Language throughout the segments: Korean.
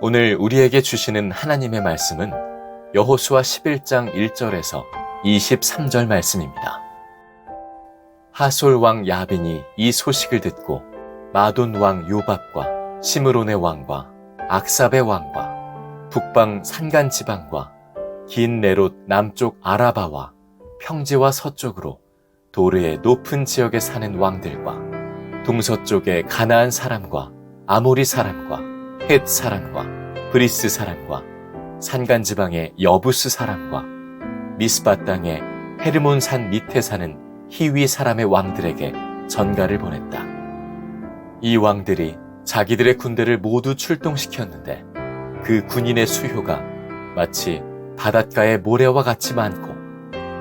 오늘 우리에게 주시는 하나님의 말씀은 여호수아 11장 1절에서 23절 말씀입니다. 하솔 왕 야빈이 이 소식을 듣고 마돈 왕 요밥과 시므론의 왕과 악삽의 왕과 북방 산간 지방과 긴 네롯 남쪽 아라바와 평지와 서쪽으로 도르의 높은 지역에 사는 왕들과 동서쪽의 가나안 사람과 아모리 사람과 헷 사람과 브리스 사람과 산간 지방의 여부스 사람과 미스바 땅의 헤르몬 산 밑에 사는 히위 사람의 왕들에게 전가를 보냈다. 이 왕들이 자기들의 군대를 모두 출동시켰는데 그 군인의 수효가 마치 바닷가의 모래와 같이 많고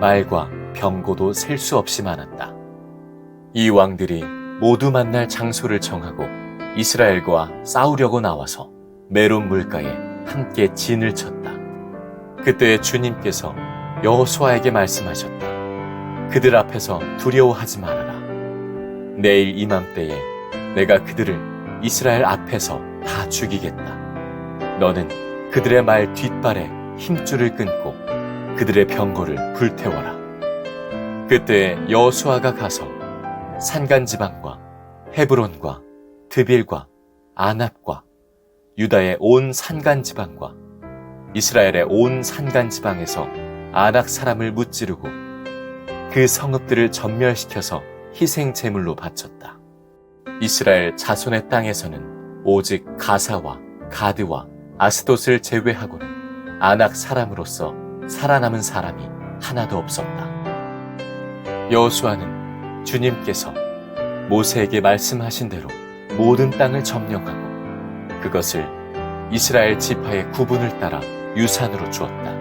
말과 병고도 셀 수 없이 많았다. 이 왕들이 모두 만날 장소를 정하고 이스라엘과 싸우려고 나와서 메론 물가에 함께 진을 쳤다. 그때 주님께서 여호수아에게 말씀하셨다. 그들 앞에서 두려워하지 말아라. 내일 이맘때에 내가 그들을 이스라엘 앞에서 다 죽이겠다. 너는 그들의 말 뒷발에 힘줄을 끊고 그들의 병거를 불태워라. 그때 여호수아가 가서 산간 지방과 헤브론과 드빌과 아납과 유다의 온 산간 지방과 이스라엘의 온 산간 지방에서 아낙 사람을 무찌르고 그 성읍들을 전멸시켜서 희생 제물로 바쳤다. 이스라엘 자손의 땅에서는 오직 가사와 가드와 아스돗을 제외하고는 아낙 사람으로서 살아남은 사람이 하나도 없었다. 여호수아는 주님께서 모세에게 말씀하신 대로 모든 땅을 점령하고 그것을 이스라엘 지파의 구분을 따라 유산으로 주었다.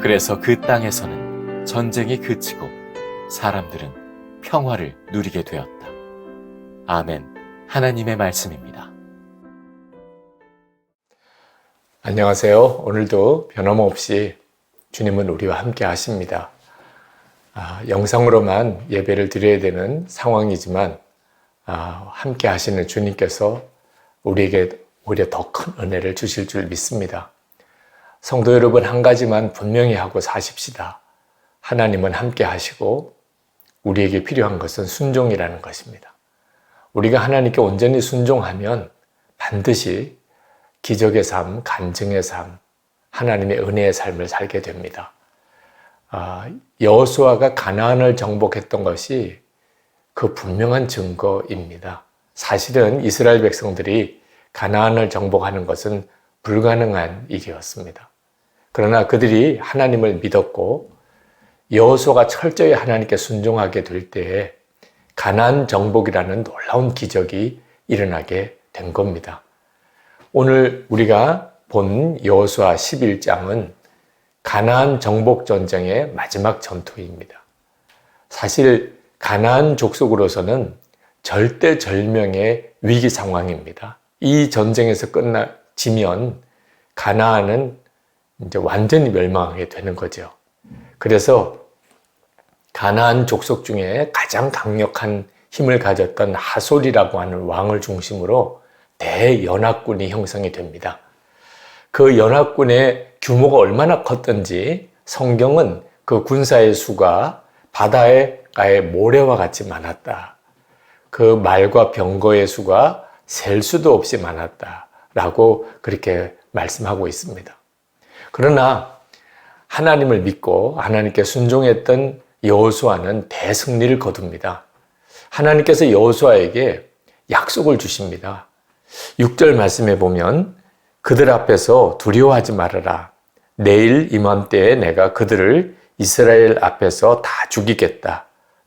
그래서 그 땅에서는 전쟁이 그치고 사람들은 평화를 누리게 되었다. 아멘. 하나님의 말씀입니다. 안녕하세요. 오늘도 변함없이 주님은 우리와 함께 하십니다. 아, 영상으로만 예배를 드려야 되는 상황이지만 아, 함께 하시는 주님께서 우리에게 오히려 더 큰 은혜를 주실 줄 믿습니다. 성도 여러분 한 가지만 분명히 하고 사십시다. 하나님은 함께 하시고 우리에게 필요한 것은 순종이라는 것입니다. 우리가 하나님께 온전히 순종하면 반드시 기적의 삶, 간증의 삶, 하나님의 은혜의 삶을 살게 됩니다. 아, 여호수아가 가나안을 정복했던 것이 그 분명한 증거입니다. 사실은 이스라엘 백성들이 가나안을 정복하는 것은 불가능한 일이었습니다. 그러나 그들이 하나님을 믿었고 여호수아가 철저히 하나님께 순종하게 될 때에 가나안 정복이라는 놀라운 기적이 일어나게 된 겁니다. 오늘 우리가 본 여호수아 11장은 가나안 정복 전쟁의 마지막 전투입니다. 사실 가나안 족속으로서는 절대절명의 위기 상황입니다. 이 전쟁에서 끝나지면 가나안은 이제 완전히 멸망하게 되는 거죠. 그래서 가나안 족속 중에 가장 강력한 힘을 가졌던 하솔이라고 하는 왕을 중심으로 대연합군이 형성이 됩니다. 그 연합군의 규모가 얼마나 컸던지 성경은 그 군사의 수가 바다의 모래와 같이 많았다. 그 말과 병거의 수가 셀 수도 없이 많았다. 라고 그렇게 말씀하고 있습니다. 그러나 하나님을 믿고 하나님께 순종했던 여호수아는 대승리를 거둡니다. 하나님께서 여호수아에게 약속을 주십니다. 6절 말씀에 보면 그들 앞에서 두려워하지 말아라. 내일 이맘때에 내가 그들을 이스라엘 앞에서 다 죽이겠다.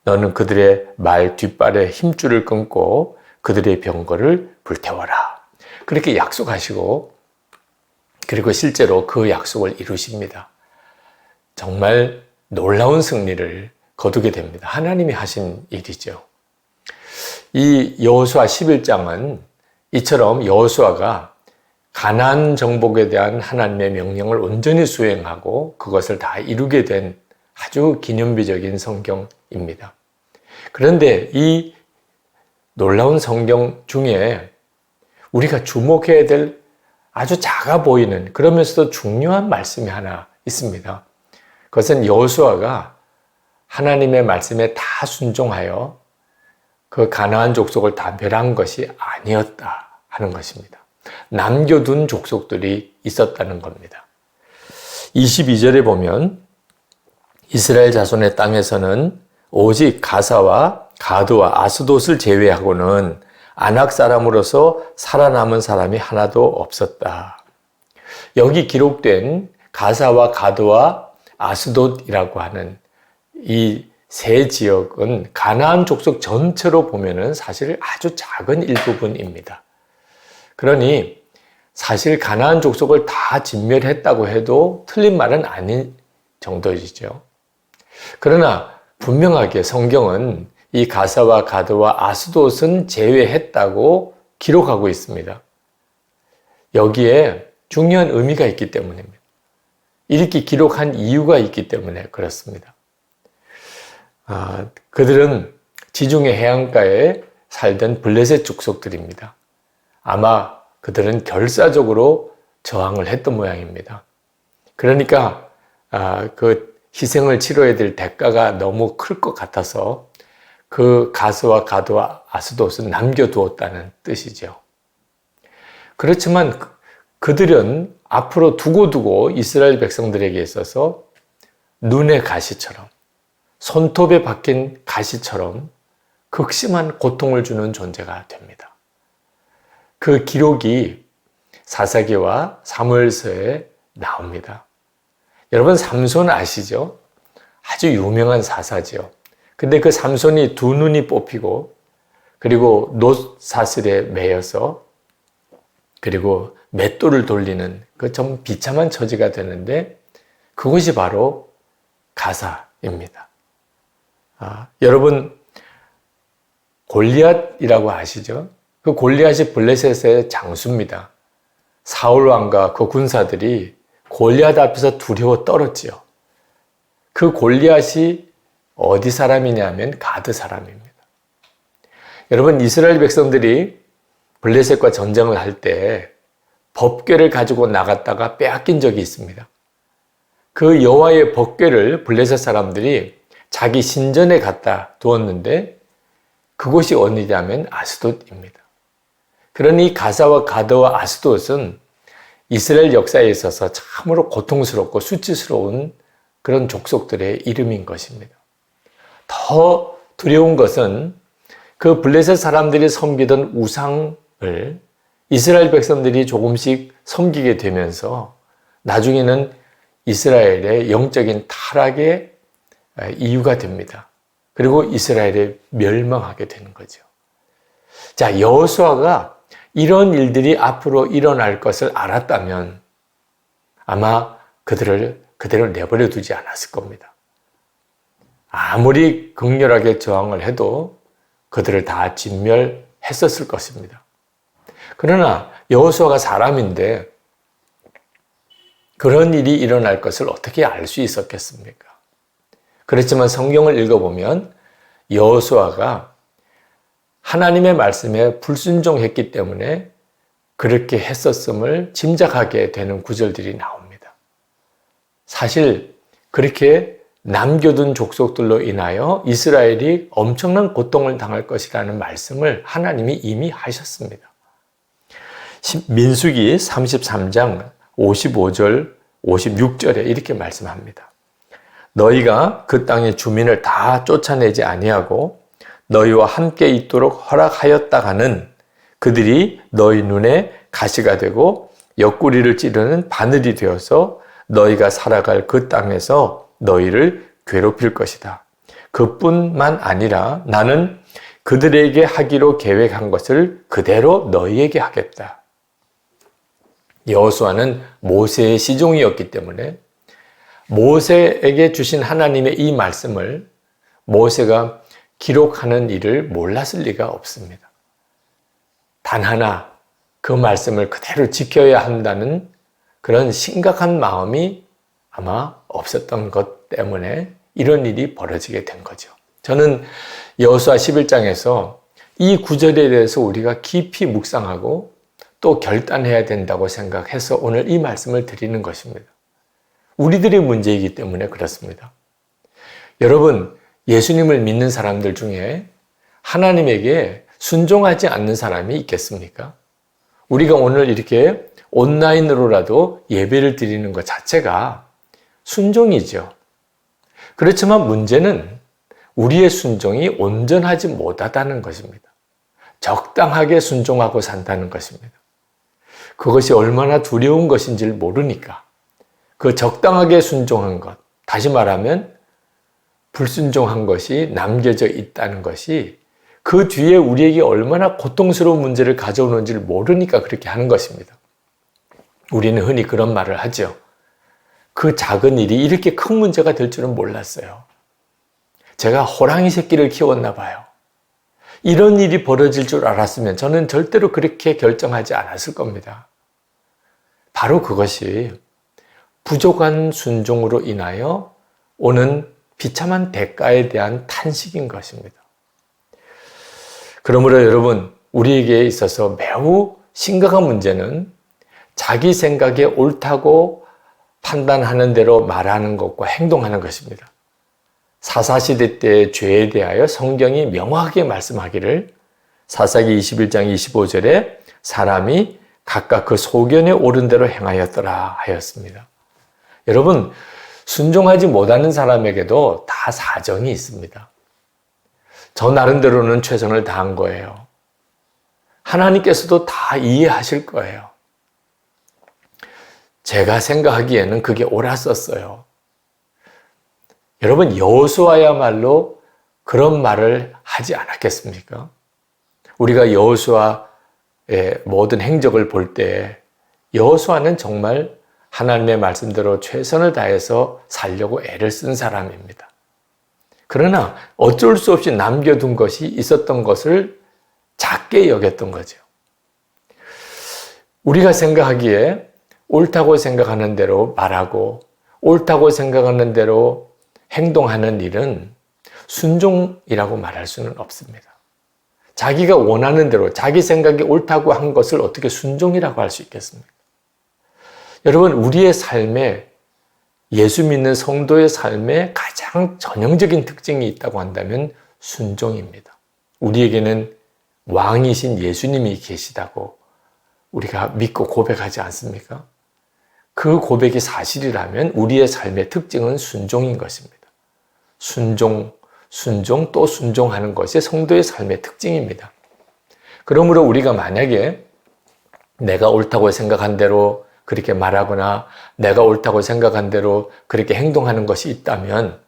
너는 그들의 말 뒷발에 힘줄을 끊고 그들의 병거를 불태워라. 그렇게 약속하시고 그리고 실제로 그 약속을 이루십니다. 정말 놀라운 승리를 거두게 됩니다. 하나님이 하신 일이죠. 이 여호수아 11장은 이처럼 여호수아가 가난 정복에 대한 하나님의 명령을 온전히 수행하고 그것을 다 이루게 된 아주 기념비적인 성경입니다. 그런데 이 놀라운 성경 중에 우리가 주목해야 될 아주 작아 보이는 그러면서도 중요한 말씀이 하나 있습니다. 그것은 여호수아가 하나님의 말씀에 다 순종하여 그 가나안 족속을 다 멸한 것이 아니었다 하는 것입니다. 남겨둔 족속들이 있었다는 겁니다. 22절에 보면 이스라엘 자손의 땅에서는 오직 가사와 가드와 아스돗을 제외하고는 안악 사람으로서 살아남은 사람이 하나도 없었다. 여기 기록된 가사와 가드와 아스돗이라고 하는 이 세 지역은 가나안 족속 전체로 보면은 사실 아주 작은 일부분입니다. 그러니 사실 가나안 족속을 다 진멸했다고 해도 틀린 말은 아닌 정도이죠. 그러나 분명하게 성경은 이 가사와 가드와 아스돗은 제외했다고 기록하고 있습니다. 여기에 중요한 의미가 있기 때문입니다. 이렇게 기록한 이유가 있기 때문에 그렇습니다. 아, 그들은 지중해 해안가에 살던 블레셋 족속들입니다. 아마 그들은 결사적으로 저항을 했던 모양입니다. 그러니까 아, 그 희생을 치러야 될 대가가 너무 클 것 같아서 그 가스와 가드와 아스돗은 남겨두었다는 뜻이죠. 그렇지만 그- 그들은 앞으로 두고두고 이스라엘 백성들에게 있어서 눈의 가시처럼 손톱에 박힌 가시처럼 극심한 고통을 주는 존재가 됩니다. 그 기록이 사사기와 사무엘서에 나옵니다. 여러분 삼손 아시죠? 아주 유명한 사사지요. 근데 그 삼손이 두 눈이 뽑히고 그리고 노사슬에 매여서 그리고 맷돌을 돌리는 그 좀 비참한 처지가 되는데 그것이 바로 가사입니다. 아, 여러분 골리앗이라고 아시죠? 그 골리앗이 블레셋의 장수입니다. 사울 왕과 그 군사들이 골리앗 앞에서 두려워 떨었지요. 그 골리앗이 어디 사람이냐면 가드 사람입니다. 여러분 이스라엘 백성들이 블레셋과 전쟁을 할 때 법궤를 가지고 나갔다가 빼앗긴 적이 있습니다. 그 여호와의 법궤를 블레셋 사람들이 자기 신전에 갖다 두었는데 그곳이 어디냐면 아스돗입니다. 그러니 가사와 가드와 아스돗은 이스라엘 역사에 있어서 참으로 고통스럽고 수치스러운 그런 족속들의 이름인 것입니다. 더 두려운 것은 그 블레셋 사람들이 섬기던 우상을 이스라엘 백성들이 조금씩 섬기게 되면서 나중에는 이스라엘의 영적인 타락의 이유가 됩니다. 그리고 이스라엘이 멸망하게 되는 거죠. 자, 여호수아가 이런 일들이 앞으로 일어날 것을 알았다면 아마 그들을 그대로 내버려 두지 않았을 겁니다. 아무리 극렬하게 저항을 해도 그들을 다 진멸했었을 것입니다. 그러나 여호수아가 사람인데 그런 일이 일어날 것을 어떻게 알 수 있었겠습니까? 그렇지만 성경을 읽어보면 여호수아가 하나님의 말씀에 불순종했기 때문에 그렇게 했었음을 짐작하게 되는 구절들이 나옵니다. 사실 그렇게 남겨둔 족속들로 인하여 이스라엘이 엄청난 고통을 당할 것이라는 말씀을 하나님이 이미 하셨습니다. 민수기 33장 55절, 56절에 이렇게 말씀합니다. 너희가 그 땅의 주민을 다 쫓아내지 아니하고 너희와 함께 있도록 허락하였다가는 그들이 너희 눈에 가시가 되고 옆구리를 찌르는 바늘이 되어서 너희가 살아갈 그 땅에서 너희를 괴롭힐 것이다. 그뿐만 아니라 나는 그들에게 하기로 계획한 것을 그대로 너희에게 하겠다. 여호수아는 모세의 시종이었기 때문에 모세에게 주신 하나님의 이 말씀을 모세가 기록하는 일을 몰랐을 리가 없습니다. 단 하나 그 말씀을 그대로 지켜야 한다는 그런 심각한 마음이 아마 없었던 것 때문에 이런 일이 벌어지게 된 거죠. 저는 여호수아 11장에서 이 구절에 대해서 우리가 깊이 묵상하고 또 결단해야 된다고 생각해서 오늘 이 말씀을 드리는 것입니다. 우리들의 문제이기 때문에 그렇습니다. 여러분, 예수님을 믿는 사람들 중에 하나님에게 순종하지 않는 사람이 있겠습니까? 우리가 오늘 이렇게 온라인으로라도 예배를 드리는 것 자체가 순종이죠. 그렇지만 문제는 우리의 순종이 온전하지 못하다는 것입니다. 적당하게 순종하고 산다는 것입니다. 그것이 얼마나 두려운 것인지를 모르니까 그 적당하게 순종한 것, 다시 말하면 불순종한 것이 남겨져 있다는 것이 그 뒤에 우리에게 얼마나 고통스러운 문제를 가져오는지를 모르니까 그렇게 하는 것입니다. 우리는 흔히 그런 말을 하죠. 그 작은 일이 이렇게 큰 문제가 될 줄은 몰랐어요. 제가 호랑이 새끼를 키웠나 봐요. 이런 일이 벌어질 줄 알았으면 저는 절대로 그렇게 결정하지 않았을 겁니다. 바로 그것이 부족한 순종으로 인하여 오는 비참한 대가에 대한 탄식인 것입니다. 그러므로 여러분, 우리에게 있어서 매우 심각한 문제는 자기 생각에 옳다고 판단하는 대로 말하는 것과 행동하는 것입니다. 사사시대 때의 죄에 대하여 성경이 명확하게 말씀하기를 사사기 21장 25절에 사람이 각각 그 소견에 옳은 대로 행하였더라 하였습니다. 여러분, 순종하지 못하는 사람에게도 다 사정이 있습니다. 저 나름대로는 최선을 다한 거예요. 하나님께서도 다 이해하실 거예요. 제가 생각하기에는 그게 옳았었어요. 여러분 여호수아야말로 그런 말을 하지 않았겠습니까? 우리가 여호수아의 모든 행적을 볼 때 여호수아는 정말 하나님의 말씀대로 최선을 다해서 살려고 애를 쓴 사람입니다. 그러나 어쩔 수 없이 남겨둔 것이 있었던 것을 작게 여겼던 거죠. 우리가 생각하기에 옳다고 생각하는 대로 말하고 옳다고 생각하는 대로 행동하는 일은 순종이라고 말할 수는 없습니다. 자기가 원하는 대로 자기 생각이 옳다고 한 것을 어떻게 순종이라고 할 수 있겠습니까? 여러분, 우리의 삶에 예수 믿는 성도의 삶에 가장 전형적인 특징이 있다고 한다면 순종입니다. 우리에게는 왕이신 예수님이 계시다고 우리가 믿고 고백하지 않습니까? 그 고백이 사실이라면 우리의 삶의 특징은 순종인 것입니다. 순종, 순종 또 순종하는 것이 성도의 삶의 특징입니다. 그러므로 우리가 만약에 내가 옳다고 생각한 대로 그렇게 말하거나 내가 옳다고 생각한 대로 그렇게 행동하는 것이 있다면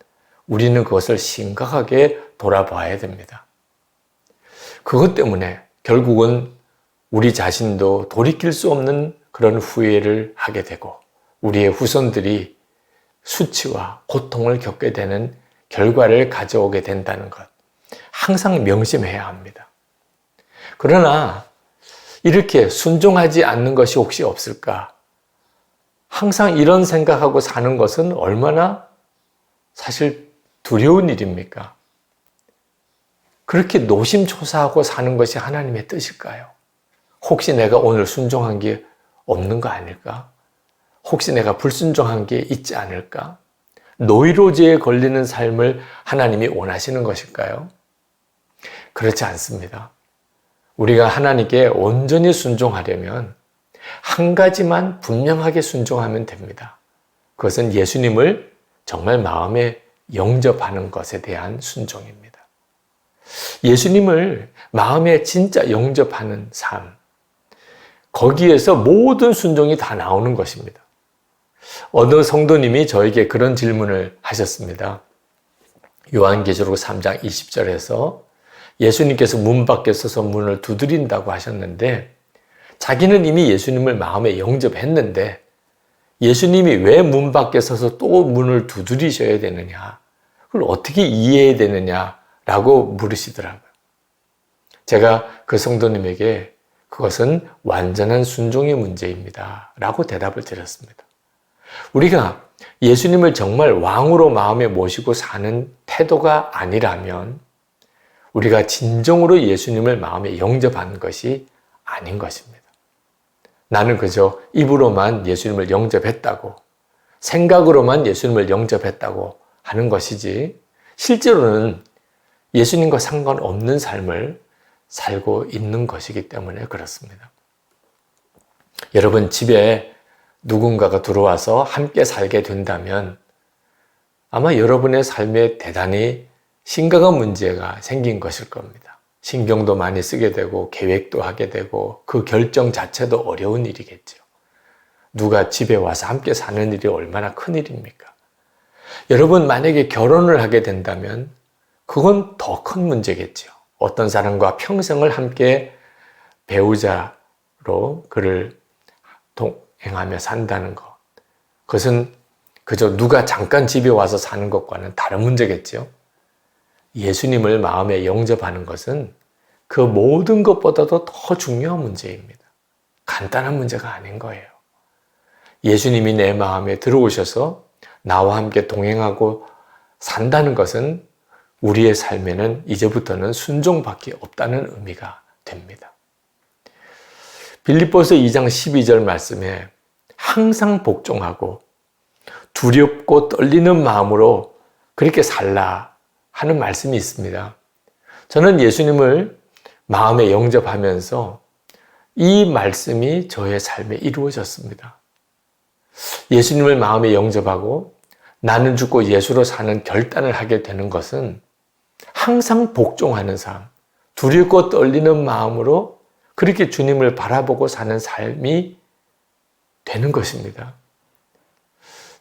우리는 그것을 심각하게 돌아봐야 됩니다. 그것 때문에 결국은 우리 자신도 돌이킬 수 없는 그런 후회를 하게 되고 우리의 후손들이 수치와 고통을 겪게 되는 결과를 가져오게 된다는 것. 항상 명심해야 합니다. 그러나 이렇게 순종하지 않는 것이 혹시 없을까? 항상 이런 생각하고 사는 것은 얼마나 사실 두려운 일입니까? 그렇게 노심초사하고 사는 것이 하나님의 뜻일까요? 혹시 내가 오늘 순종한 게 없는 거 아닐까? 혹시 내가 불순종한 게 있지 않을까? 노이로제에 걸리는 삶을 하나님이 원하시는 것일까요? 그렇지 않습니다. 우리가 하나님께 온전히 순종하려면 한 가지만 분명하게 순종하면 됩니다. 그것은 예수님을 정말 마음에 영접하는 것에 대한 순종입니다. 예수님을 마음에 진짜 영접하는 삶. 거기에서 모든 순종이 다 나오는 것입니다. 어느 성도님이 저에게 그런 질문을 하셨습니다. 요한계시록 3장 20절에서 예수님께서 문 밖에 서서 문을 두드린다고 하셨는데 자기는 이미 예수님을 마음에 영접했는데 예수님이 왜 문 밖에 서서 또 문을 두드리셔야 되느냐? 그걸 어떻게 이해해야 되느냐라고 물으시더라고요. 제가 그 성도님에게 그것은 완전한 순종의 문제입니다. 라고 대답을 드렸습니다. 우리가 예수님을 정말 왕으로 마음에 모시고 사는 태도가 아니라면 우리가 진정으로 예수님을 마음에 영접하는 것이 아닌 것입니다. 나는 그저 입으로만 예수님을 영접했다고, 생각으로만 예수님을 영접했다고 하는 것이지, 실제로는 예수님과 상관없는 삶을 살고 있는 것이기 때문에 그렇습니다. 여러분, 집에 누군가가 들어와서 함께 살게 된다면 아마 여러분의 삶에 대단히 심각한 문제가 생긴 것일 겁니다. 신경도 많이 쓰게 되고 계획도 하게 되고 그 결정 자체도 어려운 일이겠죠. 누가 집에 와서 함께 사는 일이 얼마나 큰 일입니까? 여러분 만약에 결혼을 하게 된다면 그건 더 큰 문제겠죠. 어떤 사람과 평생을 함께 배우자로 그를 동행하며 산다는 것. 그것은 그저 누가 잠깐 집에 와서 사는 것과는 다른 문제겠죠. 예수님을 마음에 영접하는 것은 그 모든 것보다도 더 중요한 문제입니다. 간단한 문제가 아닌 거예요. 예수님이 내 마음에 들어오셔서 나와 함께 동행하고 산다는 것은 우리의 삶에는 이제부터는 순종밖에 없다는 의미가 됩니다. 빌립보서 2장 12절 말씀에 항상 복종하고 두렵고 떨리는 마음으로 그렇게 살라 하는 말씀이 있습니다. 저는 예수님을 마음에 영접하면서 이 말씀이 저의 삶에 이루어졌습니다. 예수님을 마음에 영접하고 나는 죽고 예수로 사는 결단을 하게 되는 것은 항상 복종하는 삶, 두렵고 떨리는 마음으로 그렇게 주님을 바라보고 사는 삶이 되는 것입니다.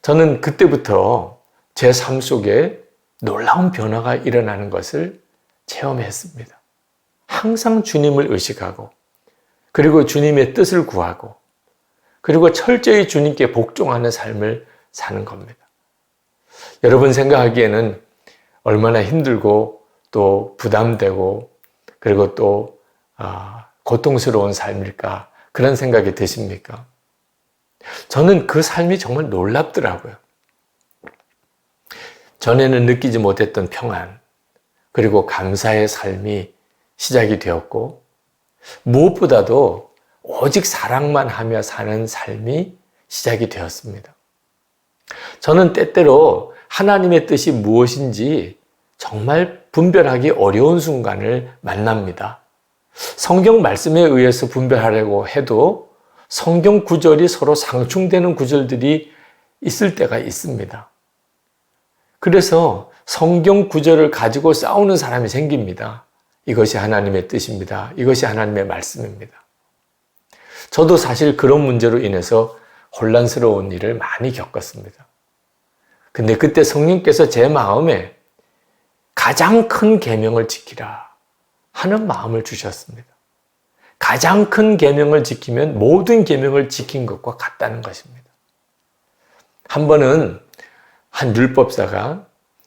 저는 그때부터 제 삶 속에 놀라운 변화가 일어나는 것을 체험했습니다. 항상 주님을 의식하고, 그리고 주님의 뜻을 구하고, 그리고 철저히 주님께 복종하는 삶을 사는 겁니다. 여러분 생각하기에는 얼마나 힘들고 또 부담되고 그리고 또 아, 고통스러운 삶일까 그런 생각이 드십니까? 저는 그 삶이 정말 놀랍더라고요. 전에는 느끼지 못했던 평안, 그리고 감사의 삶이 시작이 되었고, 무엇보다도 오직 사랑만 하며 사는 삶이 시작이 되었습니다. 저는 때때로 하나님의 뜻이 무엇인지 정말 분별하기 어려운 순간을 만납니다. 성경 말씀에 의해서 분별하려고 해도 성경 구절이 서로 상충되는 구절들이 있을 때가 있습니다. 그래서 성경 구절을 가지고 싸우는 사람이 생깁니다. 이것이 하나님의 뜻입니다. 이것이 하나님의 말씀입니다. 저도 사실 그런 문제로 인해서 혼란스러운 일을 많이 겪었습니다. 근데 그때 성령께서 제 마음에 가장 큰 계명을 지키라 하는 마음을 주셨습니다. 가장 큰 계명을 지키면 모든 계명을 지킨 것과 같다는 것입니다. 한 번은 한 율법사가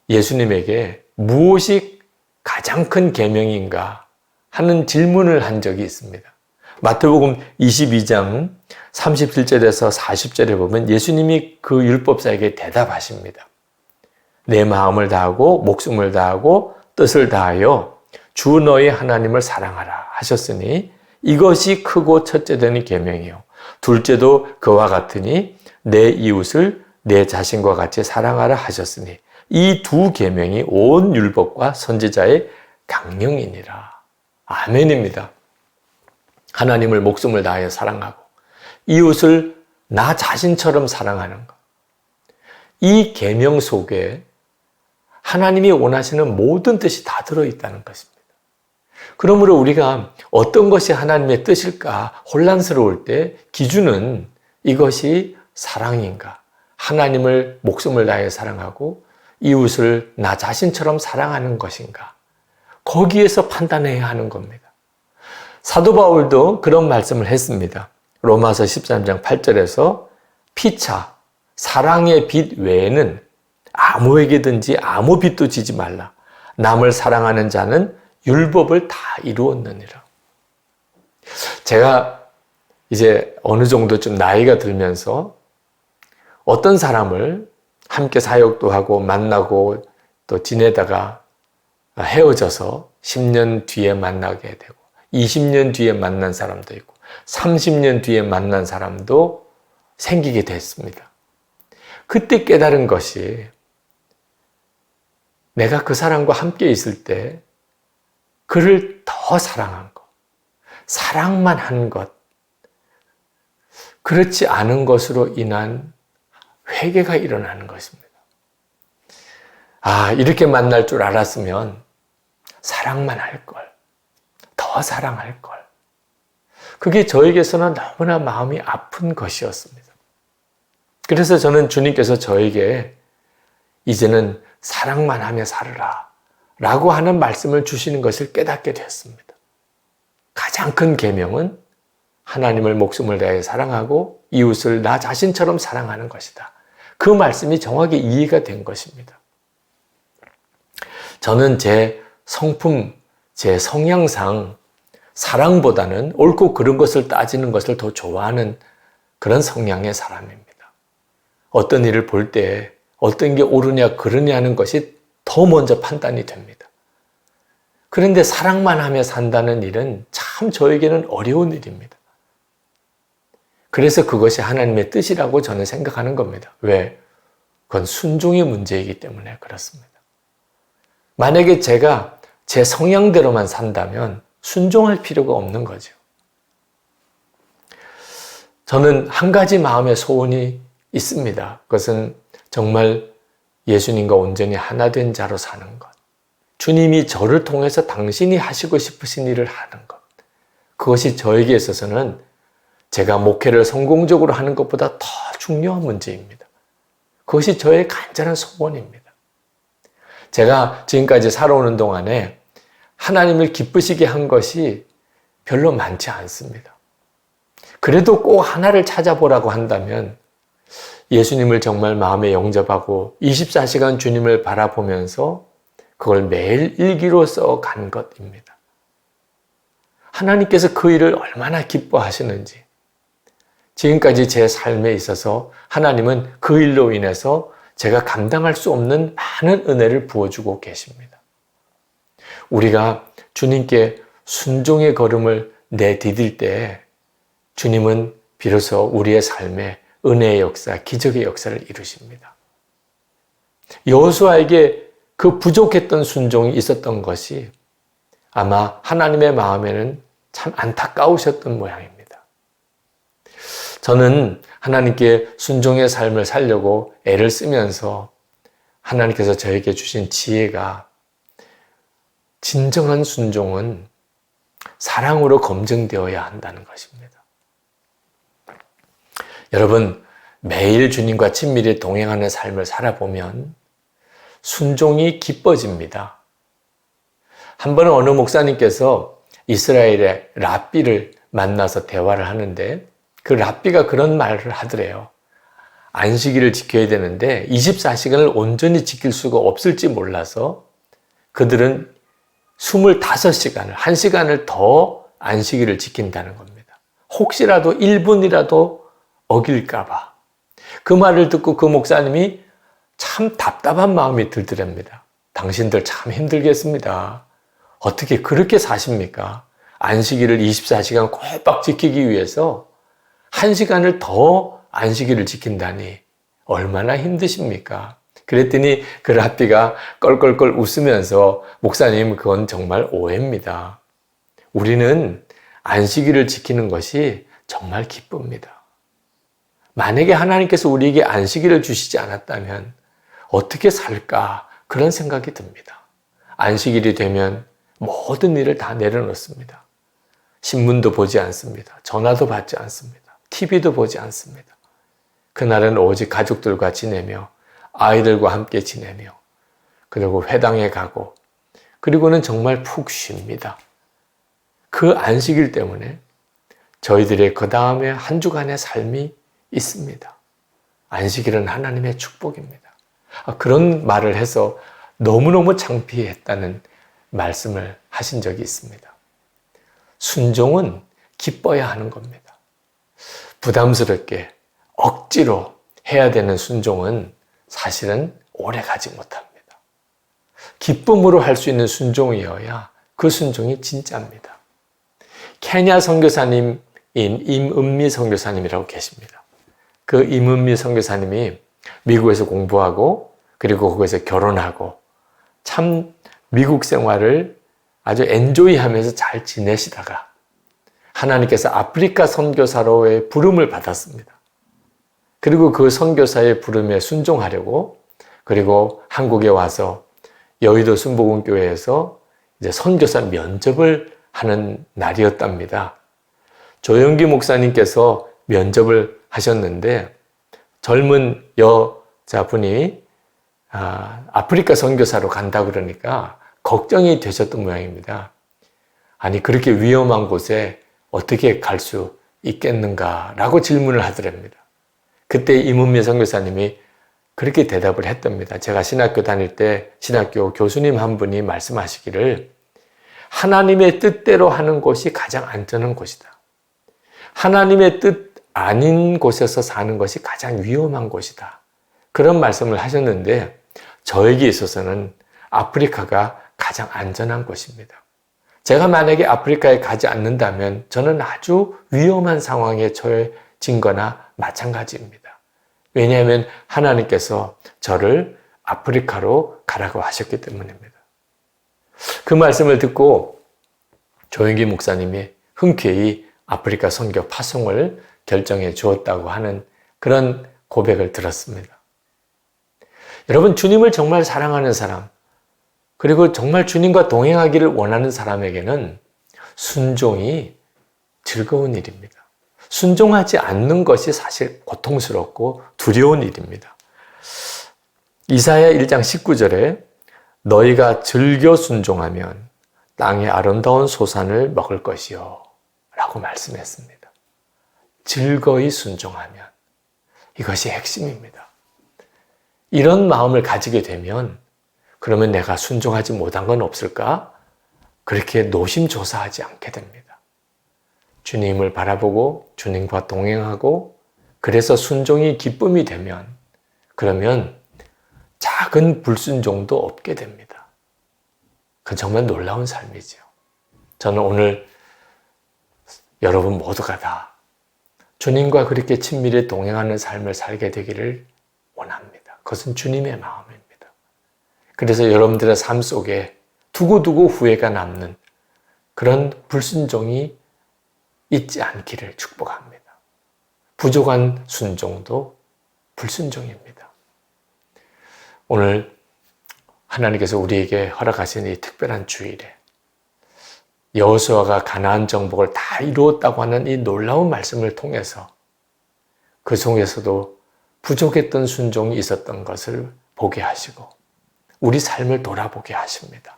예수님에게 무엇이 가장 큰 계명인가 하는 질문을 한 적이 있습니다. 마태복음 22장 37절에서 40절에 보면 예수님이 그 율법사에게 대답하십니다. 내 마음을 다하고 목숨을 다하고 뜻을 다하여 주 너희 하나님을 사랑하라 하셨으니 이것이 크고 첫째 되는 계명이요 둘째도 그와 같으니 내 이웃을 내 자신과 같이 사랑하라 하셨으니 이 두 계명이 온 율법과 선지자의 강령이니라. 아멘입니다. 하나님을 목숨을 다하여 사랑하고 이웃을 나 자신처럼 사랑하는 것. 이 계명 속에 하나님이 원하시는 모든 뜻이 다 들어 있다는 것입니다. 그러므로 우리가 어떤 것이 하나님의 뜻일까 혼란스러울 때 기준은 이것이 사랑인가? 하나님을 목숨을 다해 사랑하고 이웃을 나 자신처럼 사랑하는 것인가? 거기에서 판단해야 하는 겁니다. 사도 바울도 그런 말씀을 했습니다. 로마서 13장 8절에서 피차, 사랑의 빛 외에는 아무에게든지 아무 빚도 지지 말라. 남을 사랑하는 자는 율법을 다 이루었느니라. 제가 이제 어느 정도 좀 나이가 들면서 어떤 사람을 함께 사역도 하고 만나고 또 지내다가 헤어져서 10년 뒤에 만나게 되고 20년 뒤에 만난 사람도 있고 30년 뒤에 만난 사람도 생기게 됐습니다. 그때 깨달은 것이 내가 그 사람과 함께 있을 때 그를 더 사랑한 것, 사랑만 한 것, 그렇지 않은 것으로 인한 회개가 일어나는 것입니다. 아, 이렇게 만날 줄 알았으면 사랑만 할 걸, 더 사랑할 걸. 그게 저에게서는 너무나 마음이 아픈 것이었습니다. 그래서 저는 주님께서 저에게 이제는 사랑만 하며 살으라 라고 하는 말씀을 주시는 것을 깨닫게 되었습니다. 가장 큰 계명은 하나님을 목숨을 다해 사랑하고 이웃을 나 자신처럼 사랑하는 것이다. 그 말씀이 정확히 이해가 된 것입니다. 저는 제 성품, 제 성향상 사랑보다는 옳고 그른 것을 따지는 것을 더 좋아하는 그런 성향의 사람입니다. 어떤 일을 볼 때 어떤 게 옳으냐 그르냐 하는 것이 더 먼저 판단이 됩니다. 그런데 사랑만 하며 산다는 일은 참 저에게는 어려운 일입니다. 그래서 그것이 하나님의 뜻이라고 저는 생각하는 겁니다. 왜? 그건 순종의 문제이기 때문에 그렇습니다. 만약에 제가 제 성향대로만 산다면 순종할 필요가 없는 거죠. 저는 한 가지 마음의 소원이 있습니다. 그것은 정말 예수님과 온전히 하나 된 자로 사는 것. 주님이 저를 통해서 당신이 하시고 싶으신 일을 하는 것. 그것이 저에게 있어서는 제가 목회를 성공적으로 하는 것보다 더 중요한 문제입니다. 그것이 저의 간절한 소원입니다. 제가 지금까지 살아오는 동안에 하나님을 기쁘시게 한 것이 별로 많지 않습니다. 그래도 꼭 하나를 찾아보라고 한다면 예수님을 정말 마음에 영접하고 24시간 주님을 바라보면서 그걸 매일 일기로 써간 것입니다. 하나님께서 그 일을 얼마나 기뻐하시는지, 지금까지 제 삶에 있어서 하나님은 그 일로 인해서 제가 감당할 수 없는 많은 은혜를 부어주고 계십니다. 우리가 주님께 순종의 걸음을 내디딜 때 주님은 비로소 우리의 삶에 은혜의 역사, 기적의 역사를 이루십니다. 여호수아에게 그 부족했던 순종이 있었던 것이 아마 하나님의 마음에는 참 안타까우셨던 모양입니다. 저는 하나님께 순종의 삶을 살려고 애를 쓰면서 하나님께서 저에게 주신 지혜가 진정한 순종은 사랑으로 검증되어야 한다는 것입니다. 여러분, 매일 주님과 친밀히 동행하는 삶을 살아보면 순종이 기뻐집니다. 한 번은 어느 목사님께서 이스라엘의 랍비를 만나서 대화를 하는데 그 랍비가 그런 말을 하더래요. 안식일을 지켜야 되는데 24시간을 온전히 지킬 수가 없을지 몰라서 그들은 25시간을, 1시간을 더 안식일을 지킨다는 겁니다. 혹시라도 1분이라도 어길까봐. 그 말을 듣고 그 목사님이 참 답답한 마음이 들더랍니다. 당신들 참 힘들겠습니다. 어떻게 그렇게 사십니까? 안식일을 24시간 꼴박 지키기 위해서 1시간을 더 안식일을 지킨다니 얼마나 힘드십니까? 그랬더니 그 랍비가 껄껄껄 웃으면서 목사님 그건 정말 오해입니다. 우리는 안식일을 지키는 것이 정말 기쁩니다. 만약에 하나님께서 우리에게 안식일을 주시지 않았다면 어떻게 살까 그런 생각이 듭니다. 안식일이 되면 모든 일을 다 내려놓습니다. 신문도 보지 않습니다. 전화도 받지 않습니다. TV도 보지 않습니다. 그날은 오직 가족들과 지내며 아이들과 함께 지내며 그리고 회당에 가고 그리고는 정말 푹 쉽니다. 그 안식일 때문에 저희들의 그 다음에 한 주간의 삶이 있습니다. 안식일은 하나님의 축복입니다. 아, 그런 말을 해서 너무너무 창피했다는 말씀을 하신 적이 있습니다. 순종은 기뻐야 하는 겁니다. 부담스럽게 억지로 해야 되는 순종은 사실은 오래 가지 못합니다. 기쁨으로 할 수 있는 순종이어야 그 순종이 진짜입니다. 케냐 선교사님 임은미 선교사님이라고 계십니다. 그 임은미 선교사님이 미국에서 공부하고 그리고 거기서 결혼하고 참 미국 생활을 아주 엔조이하면서 잘 지내시다가 하나님께서 아프리카 선교사로의 부름을 받았습니다. 그리고 그 선교사의 부름에 순종하려고 그리고 한국에 와서 여의도 순복음교회에서 이제 선교사 면접을 하는 날이었답니다. 조영기 목사님께서 면접을 하셨는데 젊은 여자분이 아, 아프리카 선교사로 간다 그러니까 걱정이 되셨던 모양입니다. 아니 그렇게 위험한 곳에 어떻게 갈 수 있겠는가라고 질문을 하더랍니다. 그때 이문미 선교사님이 그렇게 대답을 했답니다. 제가 신학교 다닐 때 신학교 교수님 한 분이 말씀하시기를 하나님의 뜻대로 하는 곳이 가장 안전한 곳이다. 하나님의 뜻 아닌 곳에서 사는 것이 가장 위험한 곳이다. 그런 말씀을 하셨는데 저에게 있어서는 아프리카가 가장 안전한 곳입니다. 제가 만약에 아프리카에 가지 않는다면 저는 아주 위험한 상황에 처해진 거나 마찬가지입니다. 왜냐하면 하나님께서 저를 아프리카로 가라고 하셨기 때문입니다. 그 말씀을 듣고 조영기 목사님이 흔쾌히 아프리카 선교 파송을 결정해 주었다고 하는 그런 고백을 들었습니다. 여러분, 주님을 정말 사랑하는 사람, 그리고 정말 주님과 동행하기를 원하는 사람에게는 순종이 즐거운 일입니다. 순종하지 않는 것이 사실 고통스럽고 두려운 일입니다. 이사야 1장 19절에 너희가 즐겨 순종하면 땅의 아름다운 소산을 먹을 것이요. 라고 말씀했습니다. 즐거이 순종하면 이것이 핵심입니다. 이런 마음을 가지게 되면 그러면 내가 순종하지 못한 건 없을까? 그렇게 노심조사하지 않게 됩니다. 주님을 바라보고 주님과 동행하고 그래서 순종이 기쁨이 되면 그러면 작은 불순종도 없게 됩니다. 그 정말 놀라운 삶이죠. 저는 오늘 여러분 모두가 다 주님과 그렇게 친밀히 동행하는 삶을 살게 되기를 원합니다. 그것은 주님의 마음입니다. 그래서 여러분들의 삶 속에 두고두고 후회가 남는 그런 불순종이 있지 않기를 축복합니다. 부족한 순종도 불순종입니다. 오늘 하나님께서 우리에게 허락하신 이 특별한 주일에 여호수아가 가나안 정복을 다 이루었다고 하는 이 놀라운 말씀을 통해서 그 속에서도 부족했던 순종이 있었던 것을 보게 하시고 우리 삶을 돌아보게 하십니다.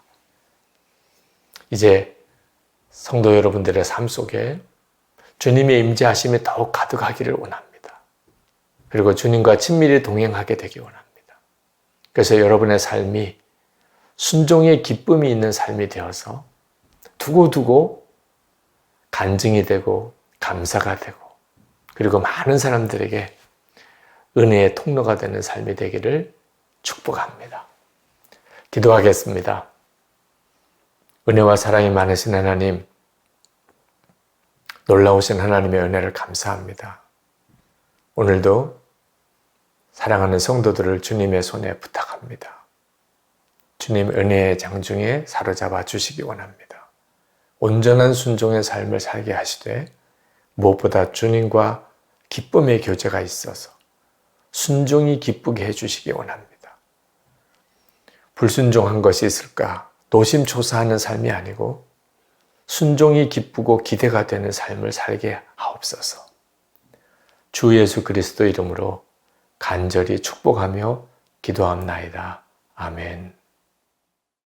이제 성도 여러분들의 삶 속에 주님의 임재하심이 더욱 가득하기를 원합니다. 그리고 주님과 친밀히 동행하게 되기 원합니다. 그래서 여러분의 삶이 순종의 기쁨이 있는 삶이 되어서 두고두고 간증이 되고 감사가 되고 그리고 많은 사람들에게 은혜의 통로가 되는 삶이 되기를 축복합니다. 기도하겠습니다. 은혜와 사랑이 많으신 하나님, 놀라우신 하나님의 은혜를 감사합니다. 오늘도 사랑하는 성도들을 주님의 손에 부탁합니다. 주님 은혜의 장중에 사로잡아 주시기 원합니다. 온전한 순종의 삶을 살게 하시되 무엇보다 주님과 기쁨의 교제가 있어서 순종이 기쁘게 해주시기 원합니다. 불순종한 것이 있을까? 노심초사하는 삶이 아니고 순종이 기쁘고 기대가 되는 삶을 살게 하옵소서. 주 예수 그리스도 이름으로 간절히 축복하며 기도합나이다. 아멘.